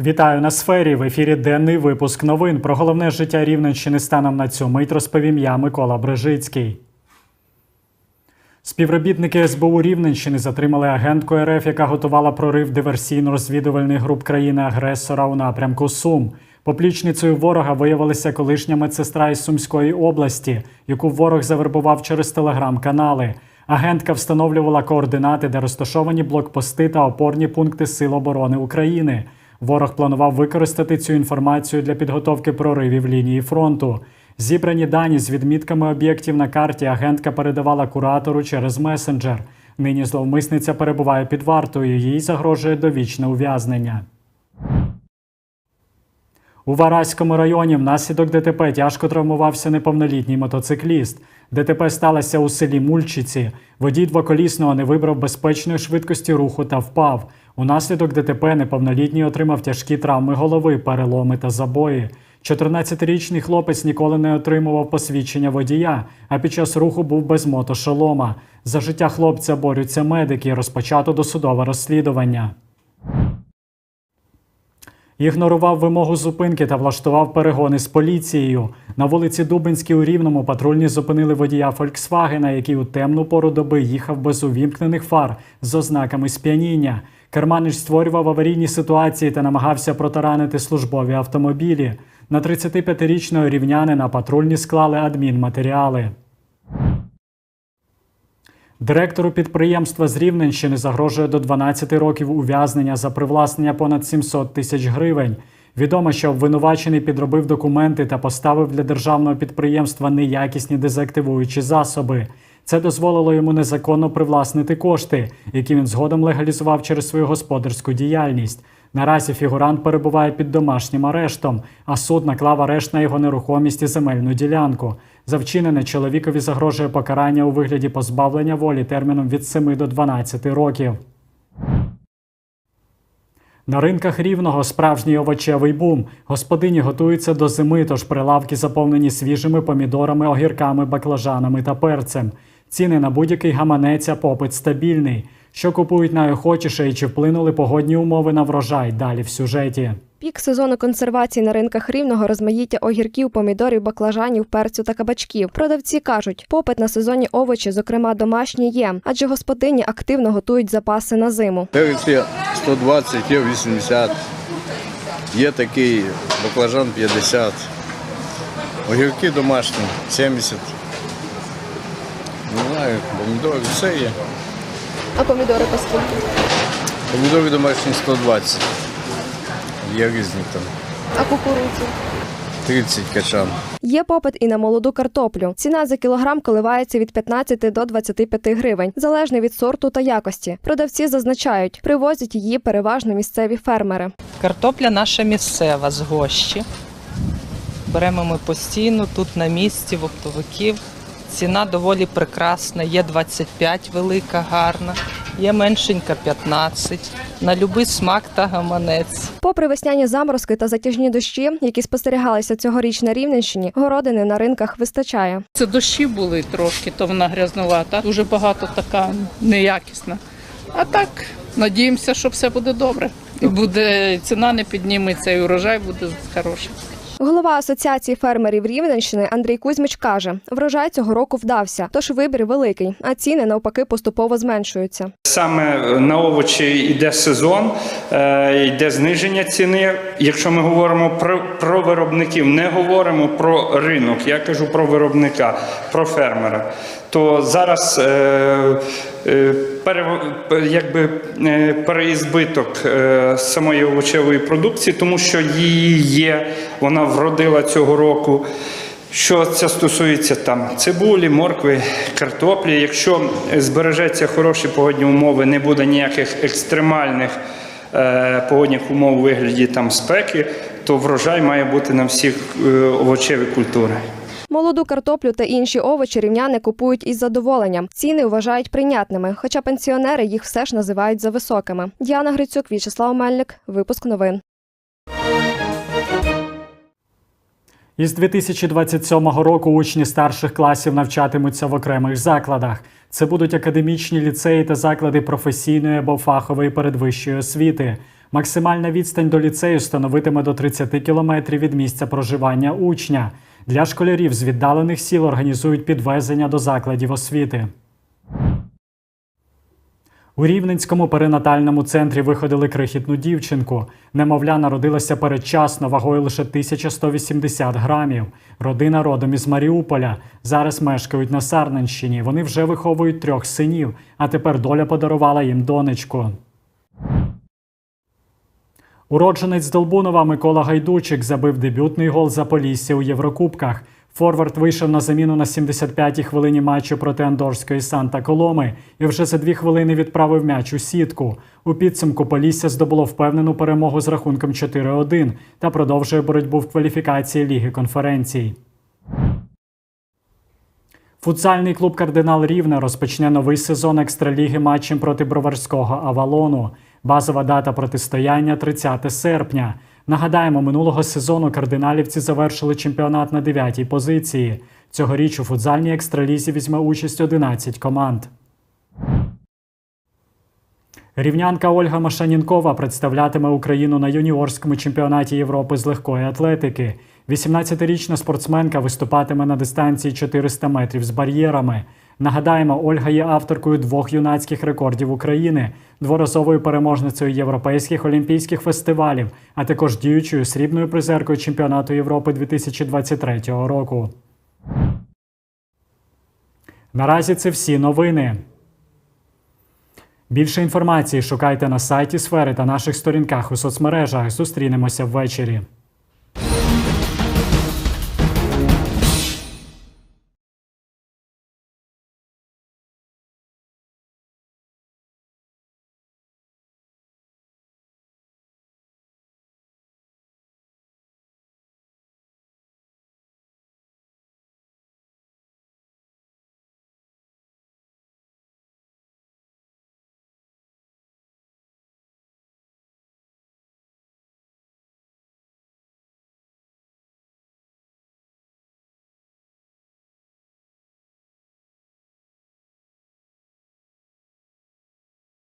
Вітаю на сфері. В ефірі денний випуск новин. Про головне життя Рівненщини станом на цю мить розповім я, Микола Брижицький. Співробітники СБУ Рівненщини затримали агентку РФ, яка готувала прорив диверсійно-розвідувальних груп країни-агресора у напрямку Сум. Поплічницею ворога виявилася колишня медсестра із Сумської області, яку ворог завербував через телеграм-канали. Агентка встановлювала координати, де розташовані блокпости та опорні пункти Сил оборони України. Ворог планував використати цю інформацію для підготовки проривів лінії фронту. Зібрані дані з відмітками об'єктів на карті агентка передавала куратору через месенджер. Нині зловмисниця перебуває під вартою. Їй загрожує довічне ув'язнення. У Вараському районі внаслідок ДТП тяжко травмувався неповнолітній мотоцикліст. ДТП сталося у селі Мульчиці. Водій двоколісного не вибрав безпечної швидкості руху та впав. Унаслідок ДТП неповнолітній отримав тяжкі травми голови, переломи та забої. 14-річний хлопець ніколи не отримував посвідчення водія, а під час руху був без мотошолома. За життя хлопця борються медики. Розпочато досудове розслідування. Ігнорував вимогу зупинки та влаштував перегони з поліцією. На вулиці Дубинській у Рівному патрульні зупинили водія Фольксвагена, який у темну пору доби їхав без увімкнених фар з ознаками сп'яніння. Керманич створював аварійні ситуації та намагався протаранити службові автомобілі. На 35-річного рівнянина патрульні склали адмінматеріали. Директору підприємства з Рівненщини загрожує до 12 років ув'язнення за привласнення понад 700 тисяч гривень. Відомо, що обвинувачений підробив документи та поставив для державного підприємства неякісні дезактивуючі засоби. Це дозволило йому незаконно привласнити кошти, які він згодом легалізував через свою господарську діяльність. Наразі фігурант перебуває під домашнім арештом, а суд наклав арешт на його нерухомість і земельну ділянку. За вчинене чоловікові загрожує покарання у вигляді позбавлення волі терміном від 7 до 12 років. На ринках рівного справжній овочевий бум. Господині готуються до зими, тож прилавки заповнені свіжими помідорами, огірками, баклажанами та перцем. Ціни на будь-який гаманець, а попит стабільний. Що купують найохочіше і чи вплинули погодні умови на врожай? Далі в сюжеті. Пік сезону консервації на ринках рівного розмаїття огірків, помідорів, баклажанів, перцю та кабачків. Продавці кажуть, попит на сезонні овочі, зокрема домашні, є, адже господині активно готують запаси на зиму. Перець є 120, є 80, є такий баклажан 50, огірки домашні 70. Не знаю, помідори, все є. А помідори по скільки? Помідори домашні 120. Є різні там. А кукурудзу? 30 качан. Є попит і на молоду картоплю. Ціна за кілограм коливається від 15 до 25 гривень, залежно від сорту та якості. Продавці зазначають, привозять її переважно місцеві фермери. Картопля наша місцева з гощі. Беремо ми постійно тут на місці в оптовиків. Ціна доволі прекрасна. Є 25 велика, гарна, є меншенька 15. На любий смак та гаманець. Попри весняні заморозки та затяжні дощі, які спостерігалися цьогоріч на Рівненщині, городини на ринках вистачає. Це дощі були трошки, то вона грязнувата. Дуже багато така неякісна. А так, надіємося, що все буде добре. І буде ціна не підніметься, і урожай буде хороший. Голова асоціації фермерів Рівненщини Андрій Кузьмич каже: врожай цього року вдався, тож вибір великий, а ціни навпаки поступово зменшуються. Саме на овочі йде сезон, е, йде зниження ціни. Якщо ми говоримо про, про виробників, не говоримо про ринок, я кажу про виробника, про фермера. То зараз е, якби, е, переізбиток е, самої овочевої продукції, тому що її є, вона вродила цього року. Що це стосується там цибулі, моркви, картоплі. Якщо збережеться хороші погодні умови, не буде ніяких екстремальних е, погодних умов у вигляді там спеки, то врожай має бути на всіх е, овочеві культури. Молоду картоплю та інші овочі рівняни купують із задоволенням. Ціни вважають прийнятними, хоча пенсіонери їх все ж називають за високими. Діана Грицюк, В'ячеслав Мельник. Випуск новин. Із 2027 року учні старших класів навчатимуться в окремих закладах. Це будуть академічні ліцеї та заклади професійної або фахової передвищої освіти. Максимальна відстань до ліцею становитиме до 30 кілометрів від місця проживання учня. Для школярів з віддалених сіл організують підвезення до закладів освіти. У Рівненському перинатальному центрі виходили крихітну дівчинку. Немовля народилася передчасно, вагою лише 1180 грамів. Родина родом із Маріуполя. Зараз мешкають на Сарненщині. Вони вже виховують трьох синів, а тепер доля подарувала їм донечку. Уродженець Долбунова Микола Гайдучик забив дебютний гол за Полісся у Єврокубках. Форвард вийшов на заміну на 75-й хвилині матчу проти Андорської Санта Коломи і вже за дві хвилини відправив м'яч у сітку. У підсумку Полісся здобуло впевнену перемогу з рахунком 4-1 та продовжує боротьбу в кваліфікації Ліги конференцій. Футзальний клуб Кардинал Рівне розпочне новий сезон екстраліги матчем проти броварського Авалону. Базова дата протистояння 30 серпня. Нагадаємо, минулого сезону кардиналівці завершили чемпіонат на 9-й позиції. Цьогоріч у футзальній екстралізі візьме участь 11 команд. Рівнянка Ольга Машанінкова представлятиме Україну на юніорському чемпіонаті Європи з легкої атлетики. 18-річна спортсменка виступатиме на дистанції 400 метрів з бар'єрами. Нагадаємо, Ольга є авторкою двох юнацьких рекордів України, дворазовою переможницею європейських олімпійських фестивалів, а також діючою срібною призеркою чемпіонату Європи 2023 року. Наразі це всі новини. Більше інформації шукайте на сайті сфери та наших сторінках у соцмережах. Зустрінемося ввечері.